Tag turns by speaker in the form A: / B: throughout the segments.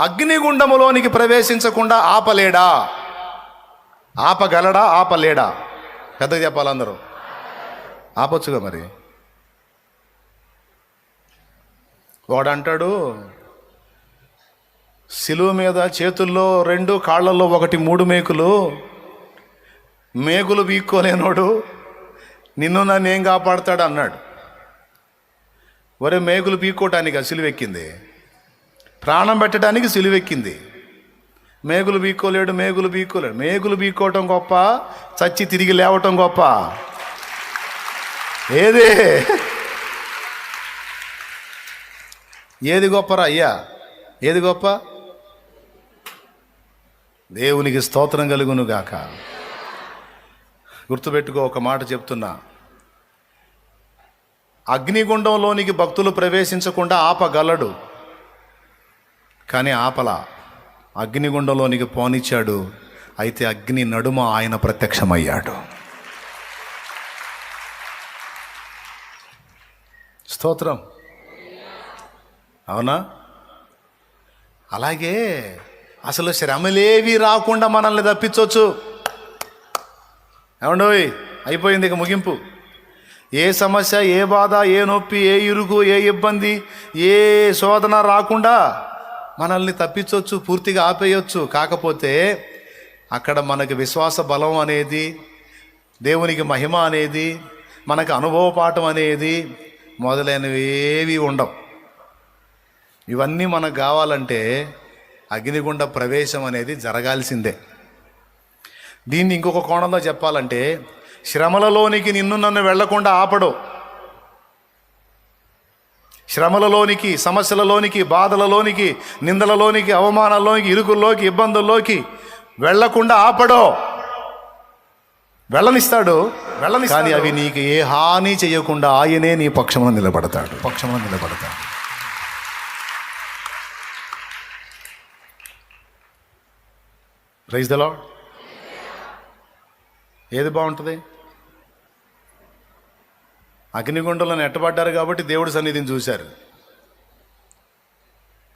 A: అగ్నిగుండములోనికి ప్రవేశించకుండా ఆపలేడా? ఆపగలడా? ఆపలేడా? పెద్దగా చెప్పాలి అందరూ. ఆపొచ్చుగా మరి. వాడంటాడు సిలువ మీద చేతుల్లో రెండు కాళ్ళల్లో ఒకటి మూడు మేకులు మేకులు వీక్కోలేనోడు నిన్ను నన్ను ఏం కాపాడుతాడు అన్నాడు ఒరే మేకులు పీక్కోటానికి ఆ సిలువెక్కింది ప్రాణం పెట్టడానికి సిలువెక్కింది. మేగులు బీక్కోలేడు మేగులు బీక్కోలేడు. మేగులు బీక్కోవటం గొప్ప చచ్చి తిరిగి లేవటం గొప్ప. ఏది? ఏది గొప్పరా అయ్యా? ఏది గొప్ప? దేవునికి స్తోత్రం కలుగును గాక. గుర్తుపెట్టుకో ఒక మాట చెప్తున్నా. అగ్నిగుండంలోనికి భక్తులు ప్రవేశించకుండా ఆపగలడు. కానీ ఆపల. అగ్నిగుండంలోనికి పోనిచ్చాడు. అయితే అగ్ని నడుమ ఆయన ప్రత్యక్షమయ్యాడు. స్తోత్రం. అవునా? అలాగే అసలు శ్రమలేవి రాకుండా మనల్ని తప్పించవచ్చు ఏమండోయ్ అయిపోయింది ఇక ముగింపు. ఏ సమస్య ఏ బాధ ఏ నొప్పి ఏ ఇరుగు ఏ ఇబ్బంది ఏ శోధన రాకుండా మనల్ని తప్పించవచ్చు పూర్తిగా ఆపేయచ్చు. కాకపోతే అక్కడ మనకి విశ్వాస బలం అనేది దేవునికి మహిమ అనేది మనకు అనుభవ పాఠం అనేది మొదలైనవి ఏవి ఉండవు. ఇవన్నీ మనకు కావాలంటే అగ్నిగుండ ప్రవేశం అనేది జరగాల్సిందే. దీన్ని ఇంకొక కోణంలో చెప్పాలంటే శ్రమలలోనికి నిన్ను నన్ను వెళ్ళకుండా ఆపడు. శ్రమలలోనికి సమస్యలలోనికి బాధలలోనికి నిందలలోనికి అవమానాల్లోనికి ఇరుకుల్లోకి ఇబ్బందుల్లోకి వెళ్ళకుండా ఆపడో. వెళ్ళనిస్తాడు. వెళ్ళని కానీ అవి నీకు ఏ హాని చేయకుండా ఆయనే నీ పక్షమున నిలబడతాడు. పక్షమున నిలబడతాడు. రైజ్ ద లాడ్ ఏది బాగుంటుంది? అగ్నిగుండంలో నెట్టబడ్డారు కాబట్టి దేవుడి సన్నిధిని చూశారు.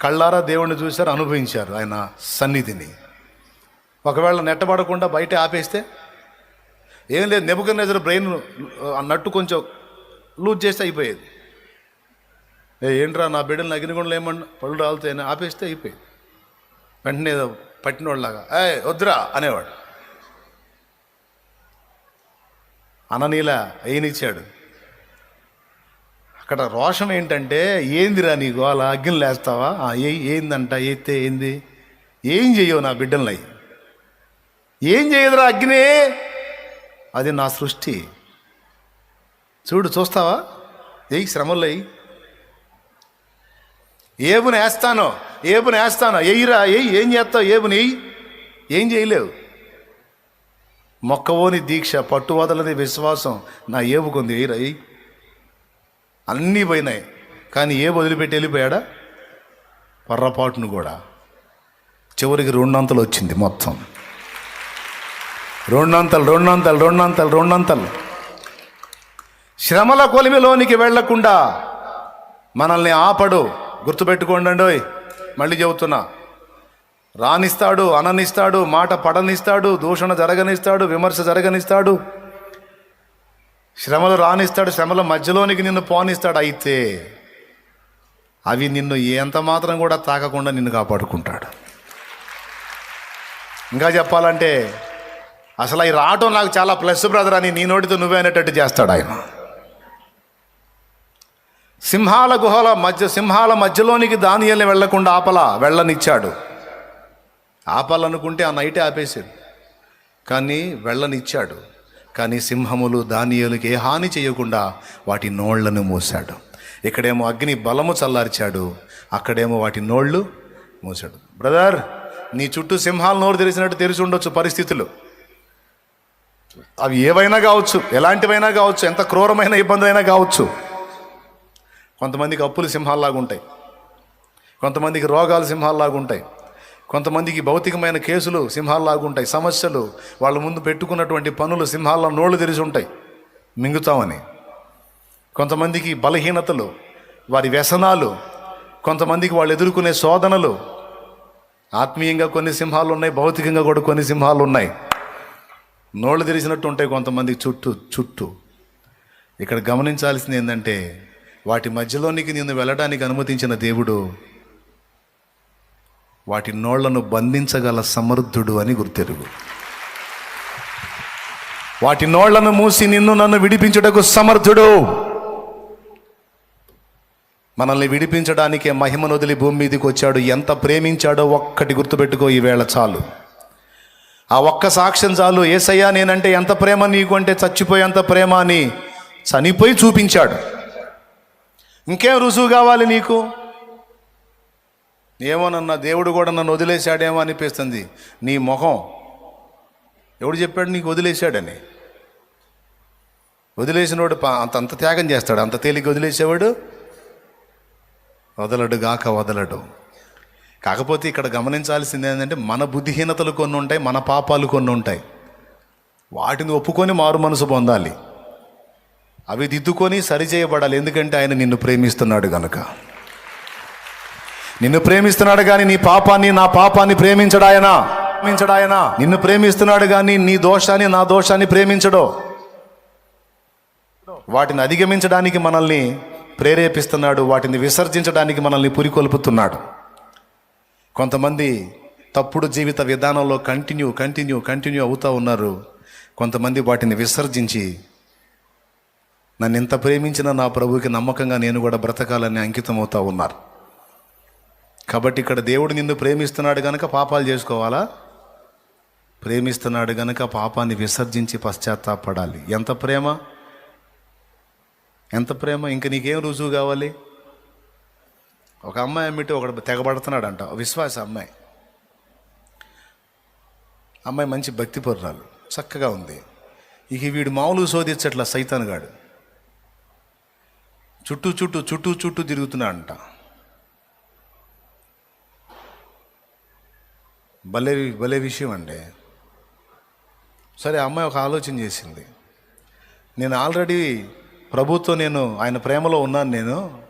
A: కళ్ళారా దేవుణ్ణి చూశారు అనుభవించారు ఆయన సన్నిధిని. ఒకవేళ నెట్టబడకుండా బయట ఆపేస్తే? ఏం లేదు నెబుకర్ బ్రెయిన్ నట్టు కొంచెం లూజ్ చేస్తే అయిపోయేది. ఏంట్రా నా బిడ్డలు అగ్నిగుండలు ఏమన్నా పళ్ళు రాలుతాయని ఆపేస్తే అయిపోయేది. వెంటనే ఏదో పట్టినోళ్ళలాగా ఏ వద్దురా అనేవాడు. అననీల అయినిచ్చాడు అక్కడ రోషం ఏంటంటే ఏందిరా నీ గోల అగ్గిని లేస్తావా? ఆ, ఏ ఏందంట? ఏతే ఏంది? ఏం చెయ్యవు నా బిడ్డలై ఏం చేయదురా అగ్ని అది నా సృష్టి. చూడు చూస్తావా? ఏయి శ్రమల్లో ఏబుని వేస్తానో? ఏబుని వేస్తానో? ఎయ్యిరా ఎయ్యి ఏం చేస్తావు ఏబుని? ఎయ్యి ఏం చేయలేవు. మొక్కవోని దీక్ష పట్టు వదలని విశ్వాసం. నా ఏబుకుంది ఎయ్యిరా ఎయ్యి అన్నీ పోయినాయి. కానీ ఏ వదిలిపెట్టి వెళ్ళిపోయాడా? పర్రపాటును కూడా. చివరికి రెండంతలు వచ్చింది మొత్తం. రెండంతలు రెండంతలు రెండంతలు రెండంతలు. శ్రమల కొలిమిలోనికి వెళ్ళకుండా మనల్ని ఆపడు. గుర్తుపెట్టుకోండి మళ్ళీ చెబుతున్నా. రానిస్తాడు అననిస్తాడు మాట పడనిస్తాడు దూషణ జరగనిస్తాడు విమర్శ జరగనిస్తాడు. శ్రమలు రానిస్తాడు శ్రమల మధ్యలోనికి నిన్ను పోనిస్తాడు అయితే అవి నిన్ను ఎంత మాత్రం కూడా తాకకుండా నిన్ను కాపాడుకుంటాడు. ఇంకా చెప్పాలంటే అసలు అవి రావటం నాకు చాలా ప్లస్ బ్రదర్ అని నీ నోటితో నువ్వే అనేటట్టు చేస్తాడు ఆయన. సింహాల గుహల మధ్య సింహాల మధ్యలోనికి దానియల్ని వెళ్ళకుండా ఆపల వెళ్ళనిచ్చాడు. ఆపాలనుకుంటే ఆ నైటే ఆపేసాడు కానీ వెళ్ళనిచ్చాడు. కానీ సింహములు దానియలకి ఏ హాని చేయకుండా వాటి నోళ్ళను మూశాడు. ఇక్కడేమో అగ్ని బలము చల్లార్చాడు అక్కడేమో వాటి నోళ్ళు మూసాడు బ్రదర్ నీ చుట్టూ సింహాలు నోరు తెరిచినట్టు తెరిచి ఉండొచ్చు పరిస్థితులు. అవి ఏవైనా కావచ్చు ఎలాంటివైనా కావచ్చు ఎంత క్రూరమైన ఇబ్బంది అయినా కావచ్చు. కొంతమందికి అప్పులు సింహాల్లాగా ఉంటాయి కొంతమందికి రోగాలు సింహాల్లాగా ఉంటాయి కొంతమందికి భౌతికమైన కేసులు సింహాల్లాగా ఉంటాయి సమస్యలు. వాళ్ళ ముందు పెట్టుకున్నటువంటి పనులు సింహాల నోళ్ళు తెరిచి ఉంటాయి మింగుతామని. కొంతమందికి బలహీనతలు వారి వ్యసనాలు కొంతమందికి వాళ్ళు ఎదుర్కొనే శోధనలు. ఆత్మీయంగా కొన్ని సింహాలు ఉన్నాయి భౌతికంగా కూడా కొన్ని సింహాలు ఉన్నాయి. నోళ్ళు తెరిచినట్టు ఉంటాయి కొంతమంది చుట్టూ చుట్టూ. ఇక్కడ గమనించాల్సింది ఏంటంటే వాటి మధ్యలోనికి నిన్ను వెళ్ళడానికి అనుమతించిన దేవుడు వాటి నోళ్ళను బంధించగల సమర్థుడు అని గుర్తెరుగు. వాటి నోళ్ళను మూసి నిన్ను నన్ను విడిపించుటకు సమర్థుడు. మనల్ని విడిపించడానికే మహిమను వదిలి భూమి మీదకి వచ్చాడు. ఎంత ప్రేమించాడో ఒక్కటి గుర్తుపెట్టుకో ఈవేళ చాలు. ఆ ఒక్క సాక్ష్యం చాలు. ఏసయ్యా నేనంటే ఎంత ప్రేమ నీకు అంటే చచ్చిపోయేంత ప్రేమ అని చనిపోయి చూపించాడు. ఇంకేం రుజువు కావాలి నీకు? ఏమోనన్నా దేవుడు కూడా నన్ను వదిలేశాడేమో అనిపిస్తుంది. నీ మొహం. ఎవడు చెప్పాడు నీకు వదిలేశాడని? వదిలేసినోడు పా- అంత అంత త్యాగం చేస్తాడు. అంత తేలిక వదిలేసేవాడు? వదలడు గాక వదలడు. కాకపోతే ఇక్కడ గమనించాల్సింది ఏంటంటే మన బుద్ధిహీనతలు కొన్ని ఉంటాయి మన పాపాలు కొన్ని ఉంటాయి. వాటిని ఒప్పుకొని మారు మనసు పొందాలి. అవి దిద్దుకొని సరిచేయబడాలి ఎందుకంటే ఆయన నిన్ను ప్రేమిస్తున్నాడు కనుక నిన్ను ప్రేమిస్తున్నాడు కానీ నీ పాపాన్ని నా పాపాన్ని ప్రేమించడాయన? ప్రేమించడాయన? నిన్ను ప్రేమిస్తున్నాడు కానీ నీ దోషాన్ని నా దోషాన్ని ప్రేమించడు. వాటిని అధిగమించడానికి మనల్ని ప్రేరేపిస్తున్నాడు వాటిని విసర్జించడానికి మనల్ని పురికొల్పుతున్నాడు. కొంతమంది తప్పుడు జీవిత విధానంలో కంటిన్యూ కంటిన్యూ కంటిన్యూ అవుతూ ఉన్నారు. కొంతమంది వాటిని విసర్జించి నన్ను ఎంత ప్రేమించినా నా ప్రభువుకి నమ్మకంగా నేను కూడా బ్రతకాలని అంకితం అవుతూ ఉన్నారు. కాబట్టి ఇక్కడ దేవుడు నిన్ను ప్రేమిస్తున్నాడు కనుక పాపాలు చేసుకోవాలా? ప్రేమిస్తున్నాడు గనక పాపాన్ని విసర్జించి పశ్చాత్తాపడాలి. ఎంత ప్రేమ? ఎంత ప్రేమ? ఇంక నీకేం రుజువు కావాలి? ఒక అమ్మాయి అమ్మిటి ఒకడు తెగబడుతున్నాడంట. విశ్వాస అమ్మాయి. అమ్మాయి మంచి భక్తి పొర్రాలు. చక్కగా ఉంది. ఇక వీడు మామూలు శోధించట్ల సైతాన్గాడు. చుట్టూ చుట్టూ చుట్టూ చుట్టూ తిరుగుతున్నాడంట. భలే భలే విషయం అండి సరే ఆ అమ్మాయి ఒక ఆలోచన చేసింది. నేను ఆల్రెడీ ప్రభుత్వం నేను ఆయన ప్రేమలో ఉన్నాను నేను.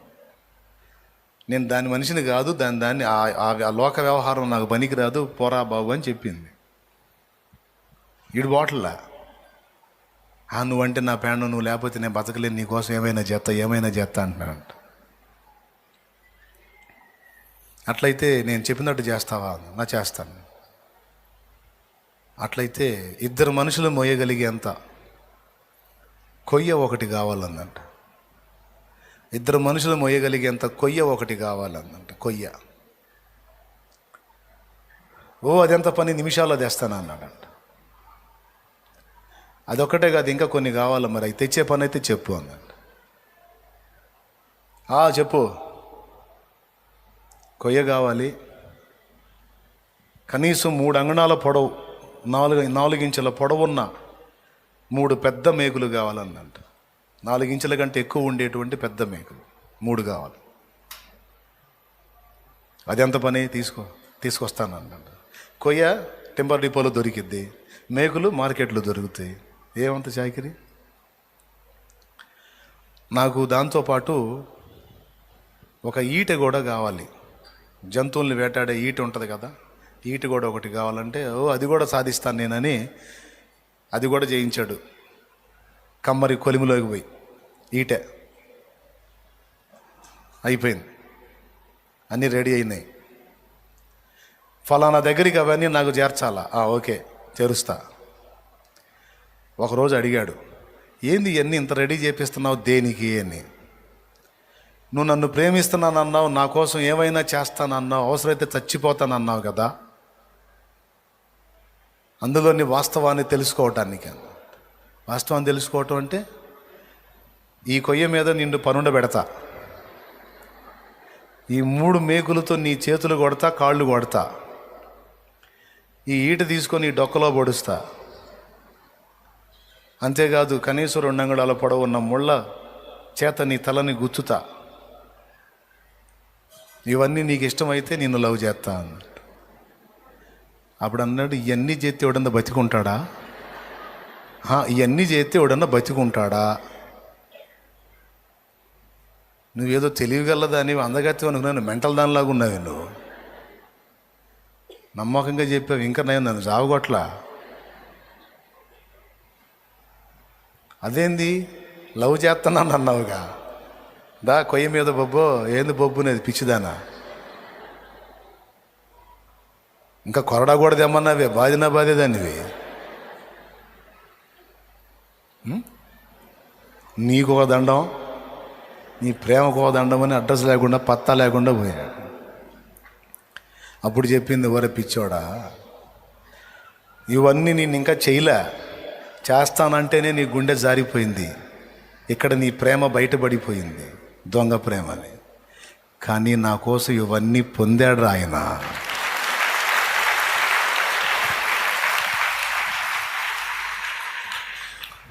A: నేను దాని మనిషిని కాదు దాని దాన్ని ఆ- లోక వ్యవహారం నాకు పనికి రాదు పోరా బాబు అని చెప్పింది. ఇడు బాటల్లా? ఆ నువ్వంటే నా పేడ నువ్వు లేకపోతే నేను బతకలేను నీకోసం ఏమైనా చేస్తా ఏమైనా చేస్తా అంటున్నాడంట. అట్లయితే నేను చెప్పినట్టు చేస్తావా? నా చేస్తాను. అట్లయితే ఇద్దరు మనుషులు మోయగలిగేంత కొయ్య ఒకటి కావాలందంట ఇద్దరు మనుషులు మోయగలిగేంత కొయ్య ఒకటి కావాలందంట కొయ్య. ఓ అదెంత పని? నిమిషాల్లో తెస్తాను అన్నాడంట. అదొక్కటే కాదు ఇంకా కొన్ని కావాలి మరి? అవి తెచ్చే పని అయితే చెప్పు అన్నాడు. "ఆ, చెప్పు. కొయ్య కావాలి. కనీసం మూడు అంగణాల పొడవు. నాలుగు నాలుగించెల పొడవున్న మూడు పెద్ద మేకులు కావాలన్నంట. నాలుగించెల కంటే ఎక్కువ ఉండేటువంటి పెద్ద మేకులు మూడు కావాలి. అది ఎంత పని? తీసుకో తీసుకొస్తాను కొయ్య టెంపర్ డిపోలో దొరికిద్ది. మేకులు మార్కెట్లో దొరుకుతాయి. ఏమంత చాకిరి? నాకు దాంతోపాటు ఒక ఈట కూడా కావాలి. జంతువుల్ని వేటాడే ఈట ఉంటుంది కదా. ఈట కూడా ఒకటి కావాలంటే ఓ అది కూడా సాధిస్తాను నేనని అది కూడా చేయించాడు కమ్మరి కొలిమిలోకి పోయి ఈటే. అయిపోయింది. అన్నీ రెడీ అయినాయి. ఫలానా దగ్గరికి అవన్నీ నాకు చేర్చాలా? ఓకే చేరుస్తా. ఒకరోజు అడిగాడు ఏంది ఇవన్నీ ఇంత రెడీ చేపిస్తున్నావు దేనికి అని? నువ్వు నన్ను ప్రేమిస్తున్నానన్నావు నా కోసం ఏమైనా చేస్తానన్నావు అవసరమైతే చచ్చిపోతానన్నావు కదా అందులోని వాస్తవాన్ని తెలుసుకోవటానికి. వాస్తవాన్ని తెలుసుకోవటం అంటే ఈ కొయ్య మీద నిన్ను పనుండ పెడతా. ఈ మూడు మేకులతో నీ చేతులు కొడతా కాళ్ళు కొడతా. ఈ ఈట తీసుకొని డొక్కలో పొడుస్తా. అంతేకాదు కనీసం రెండు అంగుళాల పొడవు ఉన్న ముళ్ళ చేత నీ తలని గుచ్చుతా. ఇవన్నీ నీకు ఇష్టమైతే నిన్ను లవ్ చేస్తాను. అప్పుడు అన్నాడు ఇవన్నీ చేస్తే ఎవడన్నా బతికుంటాడా? ఇవన్నీ చేస్తే ఎవడన్నా బతికుంటాడా? నువ్వేదో తెలివిగలదాని అందగత్యం అనుకున్నాను మెంటల్ దానిలాగా ఉన్నావు నువ్వు. నమ్మకంగా చెప్పావు ఇంకా నేను నన్ను జావగొట్లా అదేంది? లవ్ చేస్తున్నాను అన్నావుగా దా కొయ్య మీద బొబ్బో ఏంది బొబ్బునేది పిచ్చిదానా? ఇంకా కొరడా కూడా తెమ్మన్నావే బాధినా బాధేదానివి. నీకు ఒక దండం నీ ప్రేమకు ఒక దండం అని అడ్రస్ లేకుండా పత్తా లేకుండా పోయాడు అప్పుడు చెప్పింది ఎవరే పిచ్చోడా ఇవన్నీ నేను ఇంకా చేయలే. చేస్తానంటేనే నీ గుండె జారిపోయింది. ఇక్కడ నీ ప్రేమ బయటపడిపోయింది దొంగ ప్రేమని. కానీ నా కోసం ఇవన్నీ పొందాడు ఆయన.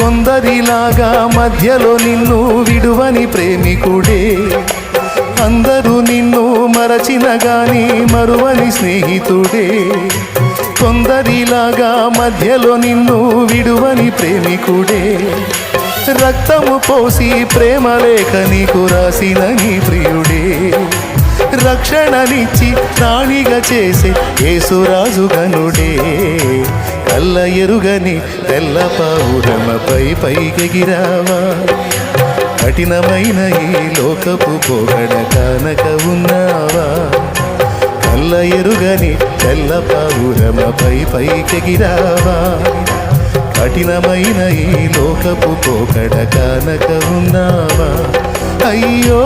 A: కొందరిలాగా మధ్యలో నిన్ను విడువని ప్రేమికుడే. అందరూ నిన్ను మరచిన గాని మరువని స్నేహితుడే. కొందరిలాగా మధ్యలో నిన్ను విడువని ప్రేమికుడే. రక్తము పోసి ప్రేమ లేఖ నీకు రాసిన నీ ప్రియుడే. రక్షణనిచ్చి ప్రాణిగా చేసే యేసురాజు గనుడే కల్ల ఎరుగని తెల్ల పౌరమపై పైకెగిరావా కఠినమైన ఈ లోకపు పొగడ కానక ఉన్నావా? కల్ల ఎరుగని తెల్ల పౌరమపై పైకెగిరావా కఠినమైన ఈ లోకపు పోకడ కానక ఉన్నావా? అయ్యో!